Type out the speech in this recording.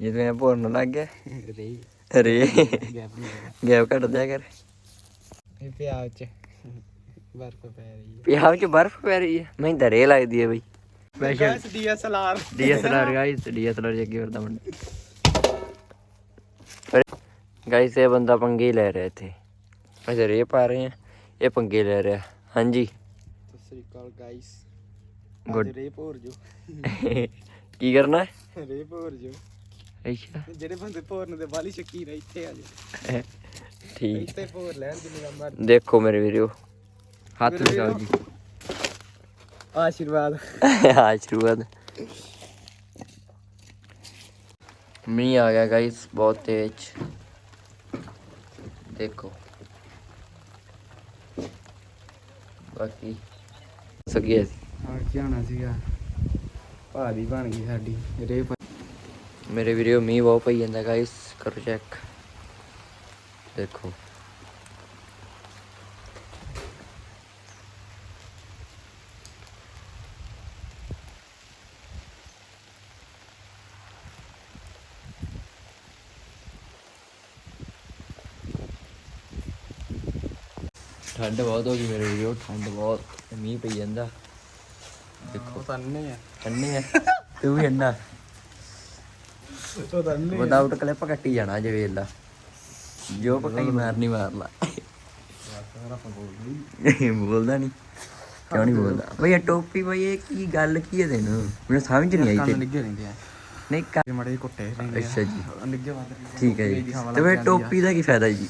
ਜੇ ਤੂੰ ਭੋਰਨ ਲੱਗ ਗਿਆ ਰੇ ਰੇ ਗੈਪ ਘਟ ਦਿਆ ਕਰ। ਇਹ ਪਿਆਜ ਚ ਬਰਫ ਪੈ ਰਹੀ ਹੈ। ਪੰਜਾਬ 'ਚ ਬਰਫ਼ ਪੈ ਰਹੀ ਹੈ। ਮੈਂ ਤਾਂ ਰੇ ਲੱਗਦੀ ਹੈ ਬਈ। Special guys DSLR DSLR guys DSLR ਜੇ ਅੱਗੇ ਵਰਦਾ ਮੁੰਡਾ। ਗਾਇਸ ਇਹ ਬੰਦਾ ਪੰਗੇ ਹੀ ਲੈ ਰਿਹਾ ਇੱਥੇ। ਅਸੀਂ ਰੇ ਪਾ ਰਹੇ ਆ ਇਹ ਪੰਗੇ ਲੈ ਰਿਹਾ। ਹਾਂਜੀ। ਸਤਿ ਸ੍ਰੀ ਅਕਾਲ ਗਾਇਸ. ਅੱਜ ਰੇ ਭੋਰ ਜੋ। ਕੀ ਕਰਨਾ ਹੈ? ਰੇ ਭੋਰ ਜੋ। ਅੱਛਾ। ਜਿਹੜੇ ਬੰਦੇ ਭੋਰਨ ਦੇ ਵਾਲੀ ਸ਼ਕੀਰ ਆ ਇੱਥੇ ਆ ਜਾ। ਠੀਕ। ਇੱਥੇ ਭੋਰ ਲੈਣ ਦੀ ਨਿਗਾਹ ਮਾਰ ਦੇਖੋ ਮੇਰੇ ਵੀਰੋ ਹੱਥ ਲਗਾਓ। ਜੀ। ਆਸ਼ੀਰਵਾਦ। ਆਸ਼ੀਰਵਾਦ। ਮੀਂਹ ਆ ਗਿਆ ਗਾਇਸ ਬਹੁਤ ਤੇਜ਼। ਦੇਖੋ। ਬਾਕੀ ਸਕੀ ਹਾਂ ਜਾਣਾ ਸੀਗਾ। ਭਾਰੀ ਬਣ ਗਈ ਸਾਡੀ ਰੇ ਮੇਰੇ ਵੀਡੀਓ ਮੀਂਹ ਬਹੁਤ ਪਈ ਜਾਂਦਾ ਗਾਇਸ ਕਰੋ ਚੈੱਕ ਦੇਖੋ। ਠੰਡ ਬਹੁਤ ਹੋ ਗਈ ਮੇਰੇ ਵੀਡੀਓ ਠੰਡ ਬਹੁਤ ਮੀਂਹ ਪਈ ਜਾਂਦਾ। ਦੇਖੋ। ਤੰਨੇ ਆ। ਅੰਨੇ ਆ ਤੂੰ ਵੀ ਅੰਨਾ ਵਿਦਆਊਟ ਕਲਿੱਪ ਕੱਟੀ ਜਾਣਾ ਜੇ ਵੇਖ ਲਾ। ਜੋ ਪਕਾਈ ਮਾਰਨੀ ਮਾਰ ਲਾ ਬੋਲਦਾ ਨਹੀਂ। ਕਿਉਂ ਨਹੀਂ ਬੋਲਦਾ? ਬਈ ਇਹ ਟੋਪੀ ਬਈ ਇਹ ਕੀ ਗੱਲ ਕੀ ਹੈ ਤੈਨੂੰ? ਮੈਨੂੰ ਸਮਝ ਨਹੀਂ ਆਈ ਕੰਨ ਤੇ ਨਿੱਗੇ ਰਹਿੰਦੇ ਆ। ਨਹੀਂ ਕਰ- ਇਹ ਮੜੇ ਕੁੱਟੇ ਰਹਿੰਦੇ ਅੱਛਾ ਜੀ। ਨਿੱਗੇ ਵੱਧ ਠੀਕ ਹੈ ਜੀ। ਤੇ ਬਈ ਟੋਪੀ ਦਾ ਕੀ ਫਾਇਦਾ ਜੀ?